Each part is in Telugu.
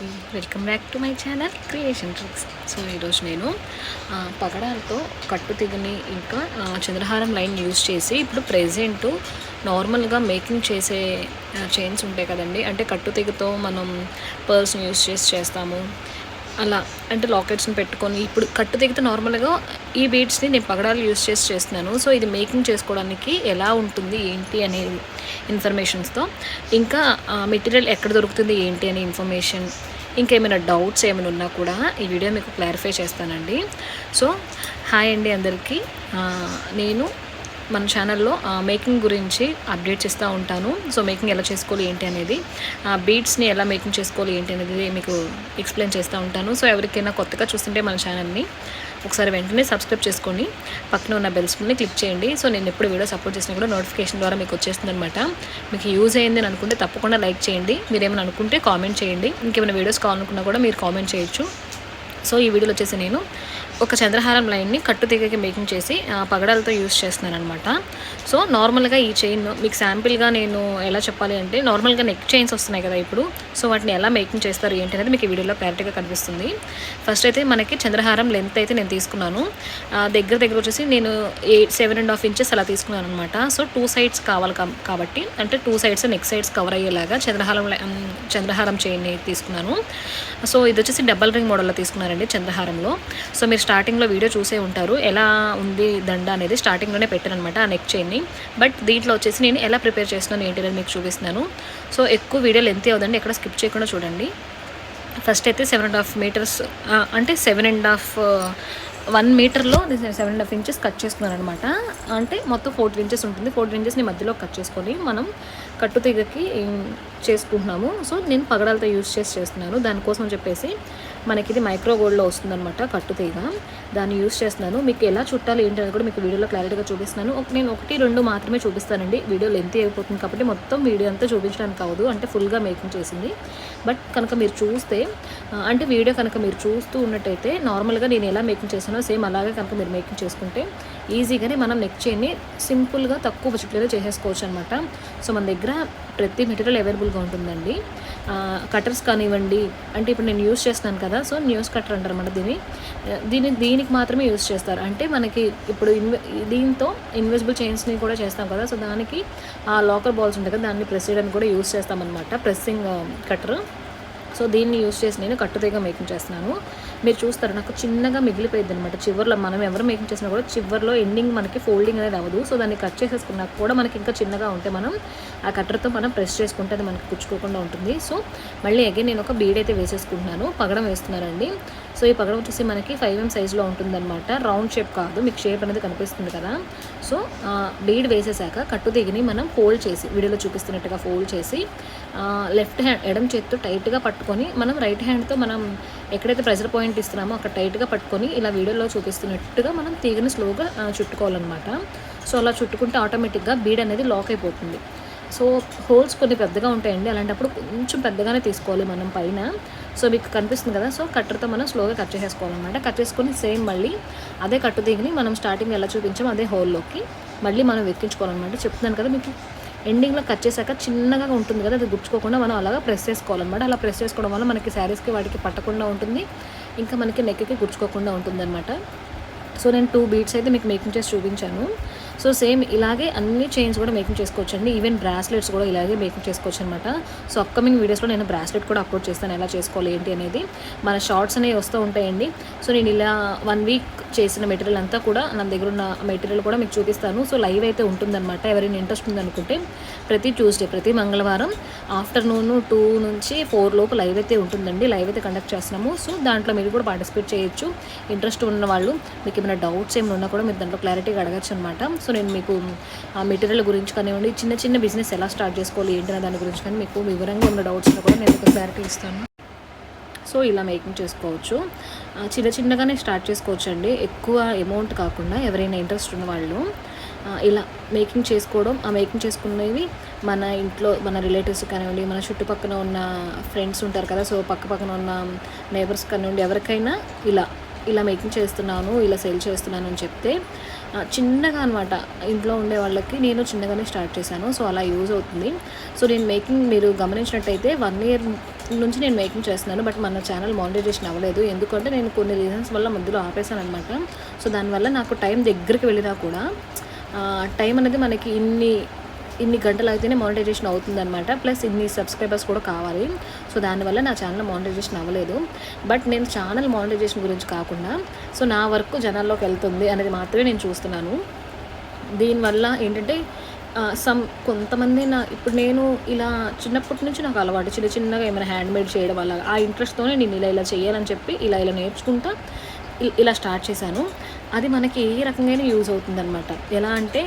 అందరికీ welcome back to my channel creation tricks. So ఈరోజు నేను పగడాలతో కట్టు తెగని ఇంకా చంద్రహారం లైన్ యూజ్ చేసి ఇప్పుడు ప్రెజెంట్ నార్మల్గా మేకింగ్ చేసే చైన్స్ ఉంటాయి కదండి. అంటే కట్టు తెగతో మనం పర్ల్స్ని యూజ్ చేసి చేస్తాము. అలా అంటే లాకెట్స్ని పెట్టుకొని ఇప్పుడు కట్టు తెగితే నార్మల్గా ఈ బీడ్స్ని నేను పగడాలు యూస్ చేసి చేస్తున్నాను. సో ఇది మేకింగ్ చేసుకోవడానికి ఎలా ఉంటుంది ఏంటి అనే ఇన్ఫర్మేషన్స్తో. ఇంకా మెటీరియల్ ఎక్కడ దొరుకుతుంది ఏంటి అనే ఇన్ఫర్మేషన్ ఇంకా ఏమైనా డౌట్స్ ఏమైనా ఉన్నా కూడా ఈ వీడియో మీకు క్లారిఫై చేస్తానండి. సో హాయ్ అండి అందరికీ. నేను మన ఛానల్లో మేకింగ్ గురించి అప్డేట్ చేస్తూ ఉంటాను. సో మేకింగ్ ఎలా చేసుకోవాలి ఏంటి అనేది బీట్స్ని ఎలా మేకింగ్ చేసుకోవాలి ఏంటి అనేది మీకు ఎక్స్ప్లెయిన్ చేస్తూ ఉంటాను. సో ఎవరికైనా కొత్తగా చూస్తుంటే మన ఛానల్ని ఒకసారి వెంటనే సబ్స్క్రైబ్ చేసుకొని పక్కన ఉన్న బెల్స్ని క్లిక్ చేయండి. సో నేను ఎప్పుడు వీడియో సపోర్ట్ చేసినా కూడా నోటిఫికేషన్ ద్వారా మీకు వచ్చేస్తుంది అనమాట మీకు యూజ్ అయ్యింది అని అనుకుంటే తప్పకుండా లైక్ చేయండి. మీరేమైనా అనుకుంటే కామెంట్ చేయండి. ఇంకేమైనా వీడియోస్ కావాలనుకున్నా కూడా మీరు కామెంట్ చేయొచ్చు. సో ఈ వీడియోలో వచ్చేసి నేను ఒక చంద్రహారం లైన్ని కట్టు తీగకి మేకింగ్ చేసి పగడాలతో యూస్ చేస్తున్నాను అనమాట సో నార్మల్గా ఈ చైన్ మీకు శాంపిల్గా నేను ఎలా చెప్పాలి అంటే నార్మల్గా నెక్ చైన్స్ వస్తున్నాయి కదా ఇప్పుడు. సో వాటిని ఎలా మేకింగ్ చేస్తారు ఏంటి అనేది మీకు ఈ వీడియోలో క్లారిటీగా కనిపిస్తుంది. ఫస్ట్ అయితే మనకి చంద్రహారం లెంత్ అయితే నేను తీసుకున్నాను. దగ్గర దగ్గర వచ్చేసి నేను eight seven and half inches అలా తీసుకున్నాను అనమాట సో టూ సైడ్స్ కావాలి కా- కాబట్టి అంటే two sides neck sides cover అయ్యేలాగా చంద్రహారం చంద్రహారం చైన్ తీసుకున్నాను. సో ఇది వచ్చేసి డబల్ రింగ్ మోడల్లో తీసుకున్నారండి చంద్రహారంలో. సో మీరు స్టార్టింగ్లో వీడియో చూసే ఉంటారు. ఎలా ఉంది దండ అనేది స్టార్టింగ్లోనే పెట్టాను అనమాట ఆ నెక్ చైన్ని బట్ దీంట్లో వచ్చేసి నేను ఎలా ప్రిపేర్ చేస్తున్నాను ఏంటి అనేది మీకు చూపిస్తున్నాను. సో ఎక్కువ వీడియో లెంత్ అవుదండి. ఎక్కడ స్కిప్ చేయకుండా చూడండి. ఫస్ట్ అయితే సెవెన్ అండ్ హాఫ్ మీటర్స్ అంటే seven and half one మీటర్లో seven and half inches cut చేసుకున్నాను అనమాట అంటే మొత్తం ఫోర్ ఇంచెస్ ఉంటుంది. ఫోర్ ఇంచెస్ని మధ్యలో కట్ చేసుకొని మనం కట్టు తీగకి చేసుకుంటున్నాము. సో నేను పగడాలతో యూజ్ చేసి చేస్తున్నాను. దానికోసం చెప్పేసి మనకి ఇది మైక్రో గోల్డ్లో వస్తుందన్నమాట కట్టు తీగ. దాన్ని యూజ్ చేస్తున్నాను. మీకు ఎలా చుట్టాలి ఏంటి అని కూడా మీకు వీడియోలో క్లారిటీగా చూపిస్తున్నాను. నేను ఒకటి రెండు మాత్రమే చూపిస్తానండి. వీడియో లెంత్ అయిపోతుంది కాబట్టి మొత్తం వీడియో అంతా చూపించడానికి కావదు అంటే ఫుల్గా మేకింగ్ చేసింది. బట్ కనుక మీరు చూస్తే అంటే వీడియో కనుక మీరు చూస్తూ ఉన్నట్టయితే నార్మల్గా నేను ఎలా మేకింగ్ చేస్తానో సేమ్ అలాగే కనుక మీరు మేకింగ్ చేసుకుంటే ఈజీగానే మనం నెక్ చైన్ని సింపుల్గా తక్కువ బడ్జెట్లో చేసేసుకోవచ్చు అనమాట సో మన దగ్గర ప్రతి మెటీరియల్ అవైలబుల్గా ఉంటుందండి. కటర్స్ కానివ్వండి అంటే ఇప్పుడు నేను యూస్ చేస్తున్నాను కదా సో న్యూస్ కటర్ అంటారు అనమాట దీన్ని. దీని దీనికి మాత్రమే యూస్ చేస్తారు. అంటే మనకి ఇప్పుడు ఇన్వె దీంతో ఇన్విజిబుల్ చైన్స్ని కూడా చేస్తాం కదా సో దానికి ఆ లోకల్ బాల్స్ ఉంటాయి కదా దాన్ని ప్రెస్ చేయడానికి కూడా యూస్ చేస్తామన్నమాట ప్రెస్సింగ్ కటర్ సో దీన్ని యూస్ చేసి నేను కట్టుతీగ మేకింగ్ చేస్తున్నాను. మీరు చూస్తారు నాకు చిన్నగా మిగిలిపోయింది అనమాట చివర్లో మనం ఎవరు మేకింగ్ చేసినా కూడా చివర్లో ఎండింగ్ మనకి ఫోల్డింగ్ అనేది అవ్వదు. సో దాన్ని కట్ చేసేసుకున్నాక కూడా మనకి ఇంకా చిన్నగా ఉంటే మనం ఆ కట్టర్తో మనం ప్రెస్ చేసుకుంటే అది మనకి కుచ్చుకోకుండా ఉంటుంది. సో మళ్ళీ అగైన్ నేను ఒక బీడ్ అయితే వేసేసుకుంటున్నాను. పగడం వేస్తున్నారండి. సో ఈ పగడ వచ్చేసి మనకి ఫైవ్ ఎం సైజులో ఉంటుందన్నమాట. రౌండ్ షేప్ కాదు మీకు షేప్ అనేది కనిపిస్తుంది కదా. సో బీడ్ వేసేసాక కట్టు దిగిని మనం ఫోల్డ్ చేసి వీడియోలో చూపిస్తున్నట్టుగా ఫోల్డ్ చేసి లెఫ్ట్ హ్యాండ్ ఎడం చేత్తో టైట్గా పట్టుకొని మనం రైట్ హ్యాండ్తో మనం ఎక్కడైతే ప్రెజర్ పాయింట్ ఇస్తున్నామో అక్కడ టైట్గా పట్టుకొని ఇలా వీడియోలో చూపిస్తున్నట్టుగా మనం తీగని స్లోగా చుట్టుకోవాలన్నమాట. సో అలా చుట్టుకుంటే ఆటోమేటిక్గా బీడ్ అనేది లాక్ అయిపోతుంది. సో హోల్స్ కొన్ని పెద్దగా ఉంటాయండి. అలాంటప్పుడు కొంచెం పెద్దగానే తీసుకోవాలి మనం పైన. సో మీకు కనిపిస్తుంది కదా సో కట్టర్తో మనం స్లోగా కట్ చేసేసుకోవాలన్నమాట. కట్ చేసుకొని సేమ్ మళ్ళీ అదే కట్టు దిగిని మనం స్టార్టింగ్ ఎలా చూపించామో అదే హోల్లోకి మళ్ళీ మనం ఎక్కించుకోవాలన్నమాట చెప్తున్నాను కదా మీకు ఎండింగ్లో కట్ చేశాక చిన్నగా ఉంటుంది కదా అది గుచ్చుకోకుండా మనం అలాగా ప్రెస్ చేసుకోవాలన్నమాట. అలా ప్రెస్ చేసుకోవడం వల్ల మనకి శారీస్కి వాటికి పట్టకుండా ఉంటుంది ఇంకా మనకి నెక్కి గుచ్చుకోకుండా ఉంటుంది సో నేను టూ బీట్స్ అయితే మీకు మేకింగ్ చేసి చూపించాను. సో సేమ్ ఇలాగే అన్ని చైన్స్ కూడా మేకింగ్ చేసుకోవచ్చు అండి ఈవెన్ బ్రాస్లెట్స్ కూడా ఇలాగే మేకింగ్ చేసుకోవచ్చు అనమాట సో అప్కమింగ్ వీడియోస్లో నేను బ్రాస్లెట్ కూడా అప్లోడ్ చేస్తాను. ఎలా చేసుకోవాలి ఏంటి అనేది మన షార్ట్స్ అనేవి వస్తూ ఉంటాయండి. సో నేను ఇలా వన్ వీక్ చేసిన మెటీరియల్ అంతా కూడా నా దగ్గర ఉన్న మెటీరియల్ కూడా మీకు చూపిస్తాను. సో లైవ్ అయితే ఉంటుందన్నమాట. ఎవరైనా ఇంట్రెస్ట్ ఉందనుకుంటే ప్రతి ట్యూస్డే ప్రతి మంగళవారం ఆఫ్టర్నూన్ టూ నుంచి ఫోర్ లోపు లైవ్ అయితే ఉంటుందండి. లైవ్ అయితే కండక్ట్ చేస్తున్నాము. సో దాంట్లో మీరు కూడా పార్టిసిపేట్ చేయొచ్చు. ఇంట్రెస్ట్ ఉన్న వాళ్ళు మీకు ఏమైనా డౌట్స్ ఏమైనా ఉన్నా కూడా మీరు దాంట్లో క్లారిటీగా అడగచ్చు అనమాట సో సో నేను మీకు ఆ మెటీరియల్ గురించి కానివ్వండి చిన్న చిన్న బిజినెస్ ఎలా స్టార్ట్ చేసుకోవాలి ఏంటి దాని గురించి కానీ మీకు వివరంగా ఉన్న డౌట్స్ కూడా నేను ఒక క్లారిటీ ఇస్తాను. సో ఇలా మేకింగ్ చేసుకోవచ్చు. చిన్న చిన్నగానే స్టార్ట్ చేసుకోవచ్చు అండి ఎక్కువ అమౌంట్ కాకుండా ఎవరైనా ఇంట్రెస్ట్ ఉన్న వాళ్ళు ఇలా మేకింగ్ చేసుకోవడం ఆ మేకింగ్ చేసుకునేవి మన ఇంట్లో మన రిలేటివ్స్ కానివ్వండి మన చుట్టుపక్కల ఉన్న ఫ్రెండ్స్ ఉంటారు కదా సో పక్క పక్కన ఉన్న నైబర్స్ కానివ్వండి ఎవరికైనా ఇలా ఇలా మేకింగ్ చేస్తున్నాను ఇలా సేల్ చేస్తున్నాను అని చెప్తే చిన్నగా అనమాట ఇంట్లో ఉండే వాళ్ళకి నేను చిన్నగానే స్టార్ట్ చేశాను. సో అలా యూజ్ అవుతుంది. సో నేను మేకింగ్ మీరు గమనించినట్టయితే వన్ ఇయర్ నుంచి నేను మేకింగ్ చేస్తున్నాను. బట్ మన ఛానల్ మానిటైజేషన్ అవ్వలేదు. ఎందుకంటే నేను కొన్ని రీజన్స్ వల్ల మధ్యలో ఆపేసాను అనమాట సో దానివల్ల నాకు టైం దగ్గరికి వెళ్ళినా కూడా టైం అనేది మనకి ఇన్ని ఇన్ని గంటలు అయితేనే మానిటైజేషన్ అవుతుంది అనమాట ప్లస్ ఇన్ని సబ్స్క్రైబర్స్ కూడా కావాలి. సో దానివల్ల నా ఛానల్ మానిటైజేషన్ అవ్వలేదు. బట్ నేను ఛానల్ మానిటైజేషన్ గురించి కాకుండా సో నా వర్క్ జనాల్లోకి వెళ్తుంది అనేది మాత్రమే నేను చూస్తున్నాను. దీనివల్ల ఏంటంటే సమ్ కొంతమంది నా ఇప్పుడు నేను ఇలా చిన్నప్పటి నుంచి నాకు అలవాటు చిన్న చిన్నగా ఏమైనా హ్యాండ్మేడ్ చేయడం వల్ల ఆ ఇంట్రెస్ట్తోనే నేను ఇలా ఇలా చేయాలని చెప్పి ఇలా ఇలా నేర్చుకుంటా ఇలా స్టార్ట్ చేశాను. అది మనకి ఏ రకంగా యూజ్ అవుతుందన్నమాట. ఎలా అంటే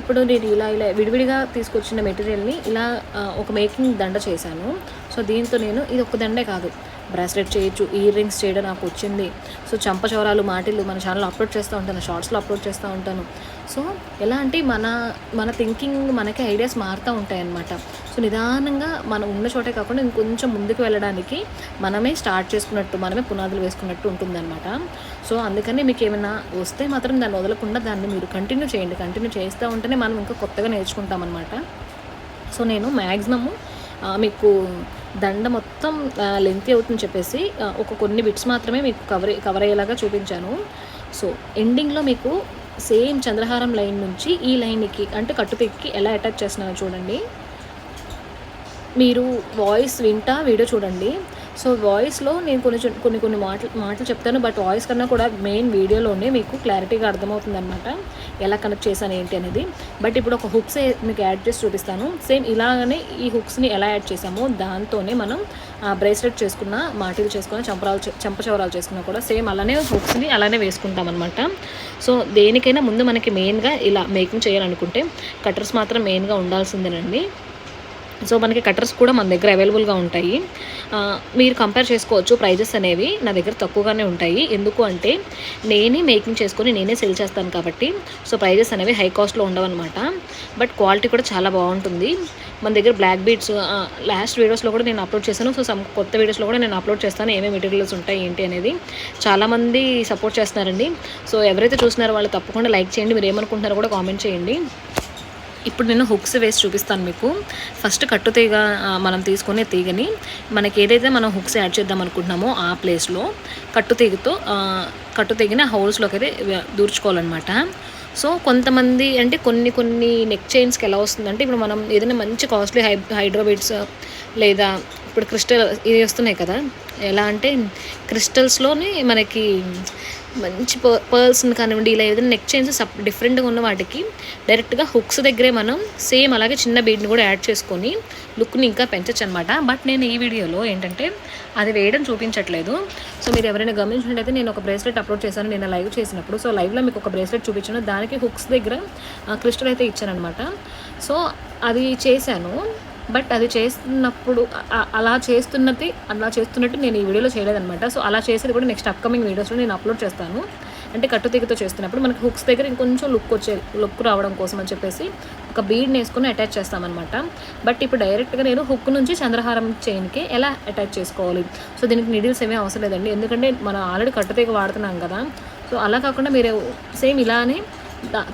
ఇప్పుడు నేను ఇలా ఇలా విడివిడిగా తీసుకొచ్చిన మెటీరియల్ని ఇలా ఒక మేకింగ్ దండ చేశాను. సో దీంతో నేను ఇది ఒక దండే కాదు. బ్రాస్లెట్ చేయొచ్చు ఇయర్ రింగ్స్ చేయడం నాకు వచ్చింది. సో చంపచౌరాలు మాటిలు మన ఛానల్లో అప్లోడ్ చేస్తూ ఉంటాను షార్ట్స్లో అప్లోడ్ చేస్తూ ఉంటాను. సో ఎలా అంటే మన మన థింకింగ్ మనకి ఐడియాస్ మారుతూ ఉంటాయన్నమాట. సో నిదానంగా మనం ఉన్న చోటే కాకుండా ఇంకొంచెం ముందుకు వెళ్ళడానికి మనమే స్టార్ట్ చేసుకున్నట్టు మనమే పునాదులు వేసుకున్నట్టు ఉంటుందన్నమాట. సో అందుకని మీకు ఏమైనా వస్తే మాత్రం దాన్ని వదలకుండా దాన్ని మీరు కంటిన్యూ చేయండి. కంటిన్యూ చేస్తూ ఉంటేనే మనం ఇంకా కొత్తగా నేర్చుకుంటాం అనమాట సో నేను మ్యాక్సిమము మీకు దండ మొత్తం లెంత్ అవుతుందని చెప్పేసి ఒక కొన్ని బిట్స్ మాత్రమే మీకు కవర్ కవర్ అయ్యేలాగా చూపించాను. సో ఎండింగ్లో మీకు సేమ్ చంద్రహారం లైన్ నుంచి ఈ లైన్కి అంటే కట్టుపెక్కి ఎలా అటాచ్ చేస్తున్నానో చూడండి. మీరు వాయిస్ వింటా వీడియో చూడండి. సో వాయిస్లో నేను కొన్ని కొన్ని కొన్ని మాటలు మాటలు చెప్తాను బట్ వాయిస్ కన్నా కూడా మెయిన్ వీడియోలోనే మీకు క్లారిటీగా అర్థమవుతుంది అనమాట ఎలా కనెక్ట్ చేశాను ఏంటి అనేది. బట్ ఇప్పుడు ఒక హుక్స్ మీకు యాడ్ చేసి చూపిస్తాను. సేమ్ ఇలాగనే ఈ హుక్స్ని ఎలా యాడ్ చేసామో దాంతోనే మనం బ్రేస్లెట్ చేసుకున్న మాటిలు చేసుకున్న చంపరాలు చే- చంపచవరాలు చేసుకున్నా కూడా సేమ్ అలానే హుక్స్ని అలానే వేసుకుంటాం అనమాట సో దేనికైనా ముందు మనకి మెయిన్గా ఇలా మేకింగ్ చేయాలనుకుంటే కట్టర్స్ మాత్రం మెయిన్గా ఉండాల్సిందేనండి. సో మనకి కట్టర్స్ కూడా మన దగ్గర అవైలబుల్గా ఉంటాయి. మీరు కంపేర్ చేసుకోవచ్చు ప్రైజెస్ అనేవి. నా దగ్గర తక్కువగానే ఉంటాయి. ఎందుకు అంటే నేనే మేకింగ్ చేసుకొని నేనే సెల్ చేస్తాను కాబట్టి. సో ప్రైజెస్ అనేవి హై కాస్ట్లో ఉండవన్నమాట. బట్ క్వాలిటీ కూడా చాలా బాగుంటుంది. మన దగ్గర బ్లాక్ బీడ్స్ లాస్ట్ వీడియోస్లో కూడా నేను అప్లోడ్ చేశాను. సో సమ్ కొత్త వీడియోస్లో కూడా నేను అప్లోడ్ చేస్తాను. ఏమేమి మెటీరియల్స్ ఉంటాయి ఏంటి అనేది. చాలామంది సపోర్ట్ చేస్తున్నారండి. సో ఎవరైతే చూస్తున్నారో వాళ్ళు తప్పకుండా లైక్ చేయండి. మీరు ఏమనుకుంటున్నారో కూడా కామెంట్ చేయండి. ఇప్పుడు నేను హుక్స్ వేసి చూపిస్తాను మీకు. ఫస్ట్ కట్టు తీగ మనం తీసుకునే తీగని మనకి ఏదైతే మనం హుక్స్ యాడ్ చేద్దాం అనుకుంటున్నామో ఆ ప్లేస్లో కట్టు తీగతో కట్టు తీగని ఆ హోల్స్లోకి అయితే దూర్చుకోవాలన్నమాట. సో కొంతమంది అంటే కొన్ని కొన్ని నెక్ చైన్స్కి ఎలా వస్తుందంటే ఇప్పుడు మనం ఏదైనా మంచి కాస్ట్లీ హై హైడ్రోబిట్స్ లేదా ఇప్పుడు క్రిస్టల్ ఇవి వస్తున్నాయి కదా. ఎలా అంటే క్రిస్టల్స్లోనే మనకి మంచి పర్ పర్ల్స్ని కానివ్వండి ఇలా ఏదైనా నెక్ చైన్స్ సప్ డిఫరెంట్గా ఉన్న వాటికి డైరెక్ట్గా హుక్స్ దగ్గరే మనం సేమ్ అలాగే చిన్న బీడ్ని కూడా యాడ్ చేసుకొని లుక్ని ఇంకా పెంచచ్చు అనమాట బట్ నేను ఈ వీడియోలో ఏంటంటే అది వేయడం చూపించట్లేదు. సో మీరు ఎవరైనా గమనించినట్టయితే నేను ఒక బ్రేస్లెట్ అప్లోడ్ చేశాను. నేను లైవ్ చేసినప్పుడు. సో లైవ్లో మీకు ఒక బ్రేస్లెట్ చూపించాను. దానికి హుక్స్ దగ్గర క్రిస్టల్ అయితే ఇచ్చానమాట సో అది చేశాను. బట్ అది చేస్తున్నప్పుడు అలా చేస్తున్నది అలా చేస్తున్నట్టు నేను ఈ వీడియోలో చేయలేదనమాట సో అలా చేసేది కూడా నెక్స్ట్ అప్కమింగ్ వీడియోస్లో నేను అప్లోడ్ చేస్తాను. అంటే కట్టుతీగతో చేస్తున్నప్పుడు మనకి హుక్స్ దగ్గర ఇంకొంచెం లుక్ వచ్చే లుక్ రావడం కోసం అని చెప్పేసి ఒక బీడ్ని వేసుకొని అటాచ్ చేస్తామన్నమాట. బట్ ఇప్పుడు డైరెక్ట్గా నేను హుక్ నుంచి చంద్రహారం చైన్కి ఎలా అటాచ్ చేసుకోవాలి? సో దీనికి నీడిల్స్ ఏమీ అవసరం లేదండి. ఎందుకంటే మనం ఆల్రెడీ కట్టుతీగ వాడుతున్నాం కదా. సో అలా కాకుండా మీరు సేమ్ ఇలానే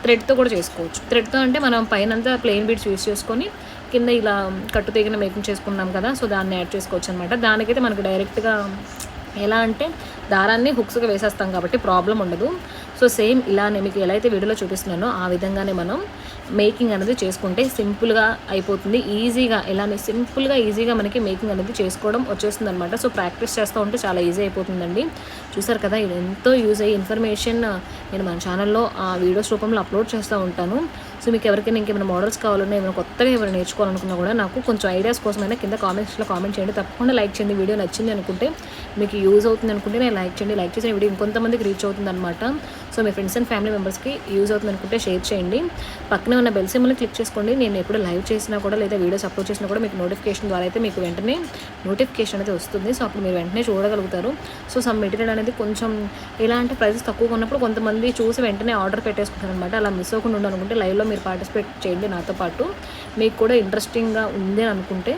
థ్రెడ్తో కూడా చేసుకోవచ్చు. థ్రెడ్తో అంటే మనం పైన అంతా ప్లెయిన్ బీడ్స్ యూస్ చేసుకొని కింద ఇలా కట్టు తీగన మేకింగ్ చేసుకున్నాం కదా సో దాన్ని యాడ్ చేసుకోవచ్చు అనమాట దానికైతే మనకు డైరెక్ట్గా ఎలా అంటే దారాన్ని హుక్స్గా వేసేస్తాం కాబట్టి ప్రాబ్లం ఉండదు. సో సేమ్ ఇలానే మీకు ఎలా అయితే వీడియోలో చూపిస్తున్నానో ఆ విధంగానే మనం మేకింగ్ అనేది చేసుకుంటే సింపుల్గా అయిపోతుంది. ఈజీగా ఇలానే సింపుల్గా ఈజీగా మనకి మేకింగ్ అనేది చేసుకోవడం వచ్చేస్తుంది అనమాట సో ప్రాక్టీస్ చేస్తూ ఉంటే చాలా ఈజీ అయిపోతుందండి. చూసారు కదా ఇది ఎంతో యూజ్ అయ్యే ఇన్ఫర్మేషన్. నేను మన ఛానల్లో ఆ వీడియోస్ రూపంలో అప్లోడ్ చేస్తూ ఉంటాను. సో మీకు ఎవరికైనా ఇంకేమైనా మోడల్స్ కావాలన్నా ఏమైనా కొత్తగా ఎవరైనా నేర్చుకోవాలనుకున్నా కూడా నాకు కొంచెం ఐడియాస్ కోసమైనా కింద కామెంట్స్లో కామెంట్ చేయండి. తప్పకుండా లైక్ చేయండి. వీడియో నచ్చింది అనుకుంటే మీకు యూజ్ అవుతుంది అనుకుంటే నేను లైక్ చేయండి. లైక్ చేసిన వీడియో ఇంకొంతమందికి రీచ్ అవుతుంది అనమాట సో మీ ఫ్రెండ్స్ అండ్ ఫ్యామిలీ మెంబర్స్కి యూజ్ అవుతుంది అనుకుంటే షేర్ చేయండి. పక్కనే ఉన్న బెల్ సింబల్ని క్లిక్ చేసుకోండి. నేను ఎప్పుడు లైవ్ చేసినా కూడా లేదా వీడియోస్ అప్లోడ్ చేసినా కూడా మీకు నోటిఫికేషన్ ద్వారా అయితే మీకు వెంటనే నోటిఫికేషన్ అయితే వస్తుంది. సో అప్పుడు మీరు వెంటనే చూడగలుగుతారు. సో సమ్ మెటీరియల్ అనేది కొంచెం ఎలా అంటే ప్రైజెస్ తక్కువగా ఉన్నప్పుడు కొంతమంది చూసి వెంటనే ఆర్డర్ పెట్టేసుకుంటారు అనమాట అలా మిస్ అవ్వకుండా ఉండాలనుకుంటే లైవ్లో మీరు పార్టిసిపేట్ చేయండి నాతో పాటు. మీకు కూడా ఇంట్రెస్టింగ్గా ఉంది అని అనుకుంటే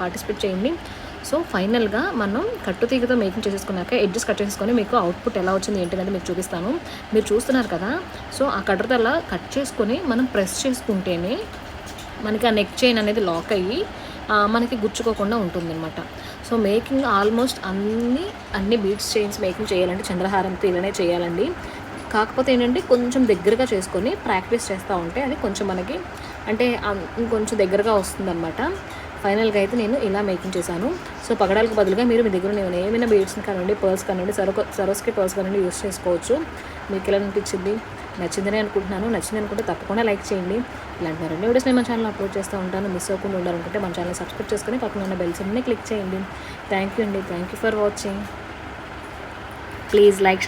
పార్టిసిపేట్ చేయండి. సో ఫైనల్గా మనం కట్టుతీగతో మేకింగ్ చేసేసుకున్నాక ఎడ్జెస్ కట్ చేసుకొని మీకు అవుట్పుట్ ఎలా వచ్చింది ఏంటి మీకు చూపిస్తాను. మీరు చూస్తున్నారు కదా సో ఆ కట్టర్తో అలా కట్ చేసుకొని మనం ప్రెస్ చేసుకుంటేనే మనకి ఆ నెక్ చైన్ అనేది లాక్ అయ్యి మనకి గుచ్చుకోకుండా ఉంటుందన్నమాట. సో మేకింగ్ ఆల్మోస్ట్ అన్ని అన్ని బీట్స్ చైన్స్ మేకింగ్ చేయాలంటే చంద్రహారంతో ఇలానే చేయాలండి. కాకపోతే ఏంటంటే కొంచెం దగ్గరగా చేసుకొని ప్రాక్టీస్ చేస్తూ ఉంటే అది కొంచెం మనకి అంటే కొంచెం దగ్గరగా వస్తుందన్నమాట. ఫైనల్గా అయితే నేను ఇలా మేకింగ్ చేశాను. సో పగడాలకు బదులుగా మీరు మీ దగ్గర నేను ఏమైనా బీడ్స్ని కానివ్వండి పర్స్ కానివ్వండి సరో సరోస్కి పర్స్ కానివ్వండి యూస్ చేసుకోవచ్చు. మీకు ఎలా అనిపించింది? నచ్చిందని అనుకుంటున్నాను. నచ్చింది అనుకుంటే తప్పకుండా లైక్ చేయండి. ఇలాంటి మరిన్ని వీడియోస్ నేను మన ఛానల్ అప్లోడ్ చేస్తూ ఉంటాను. మిస్ అవ్వకుండా ఉండాలనుకుంటే మన ఛానల్ సబ్స్క్రైబ్ చేసుకొని పక్కన ఉన్న బెల్స్ అన్నీ క్లిక్ చేయండి. థ్యాంక్ యూ అండి. Thank you for watching. Please like